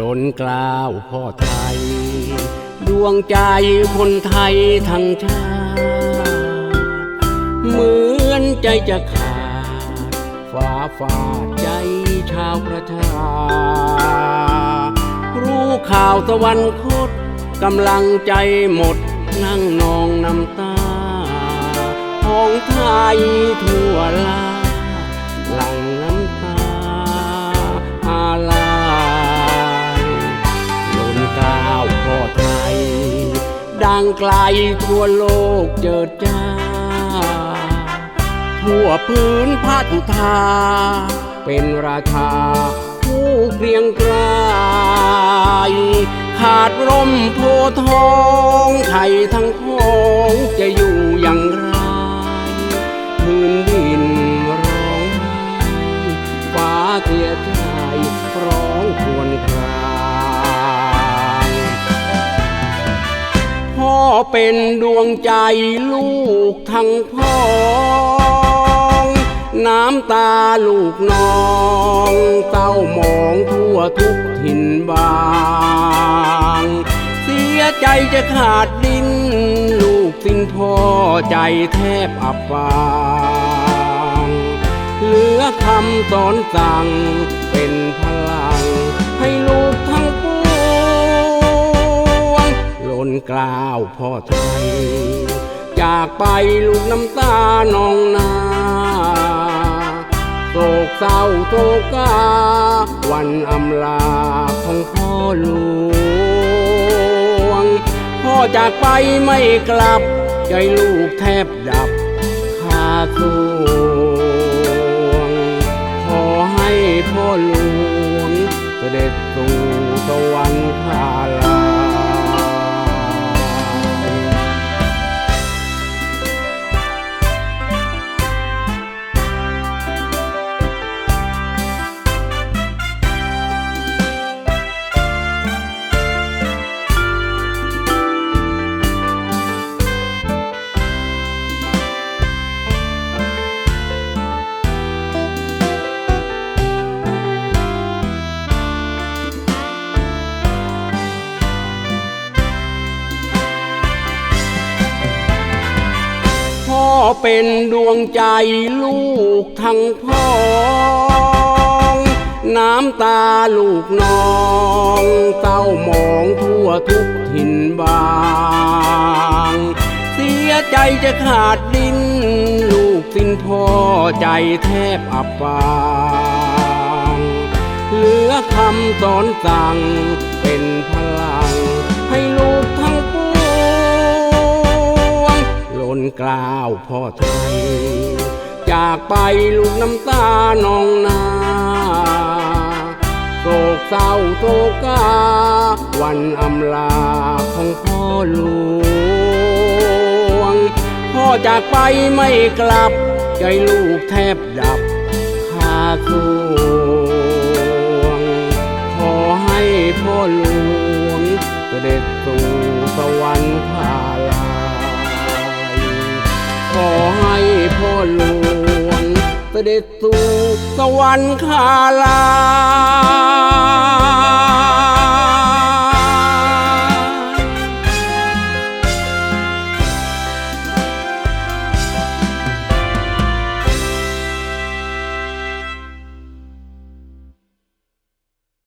ล้นกล้าวพ่อไทย ดวงใจคนไทยทั้งชาติเหมือนใจจะขาดฟ้าฟาดใจชาวประชารู้ข่าวตะวันคดกำลังใจหมดนั่งนองน้ำตา ของไทยทั่วลาหลังน้ำางไกลทั่วโลกเจิดจ้า ทั่วพื้นพาทุธาเป็นราชาผู้เกรียงไกรายขาดร่มโพทองไทยทั้งของจะอยู่อย่างไร เป็นดวงใจลูกทั้งพ้อง น้ำตาลูกน้องเต้ามองทั่วทุกถิ่นบาง เสียใจจะขาดดิน ลูกสิ้นพ่อใจแทบอับปางเหลือคำสอนสั่งเป็นพลัง ล้นกล้าวพ่อไทย จากไปลูกน้ำตานองนาโศกเศร้าโศกา วันอำลาของพ่อหลวง พ่อจากไปไม่กลับ ใจลูกแทบดับคาสวง ขอให้พ่อหลวงเสด็จสู่สวรรคาลา เป็นดวงใจลูกทั้งพ้อง น้ำตาลูกน้องเต้ามองทั่วทุกถิ่นบาง เสียใจจะขาดดิน ลูกสิ้นพ่อใจแทบอับปางเหลือคำสอนสั่งเป็นพลังให้ลูกทั้งปวงหล้นกลา วพ่อไทย จากไปลูกน้ำตานองนาโศกเศร้าโศกา วันอำลาของพ่อหลวง พ่อจากไปไม่กลับ ใจลูกแทบดับคาส เสด็จสู่สวรรคาลา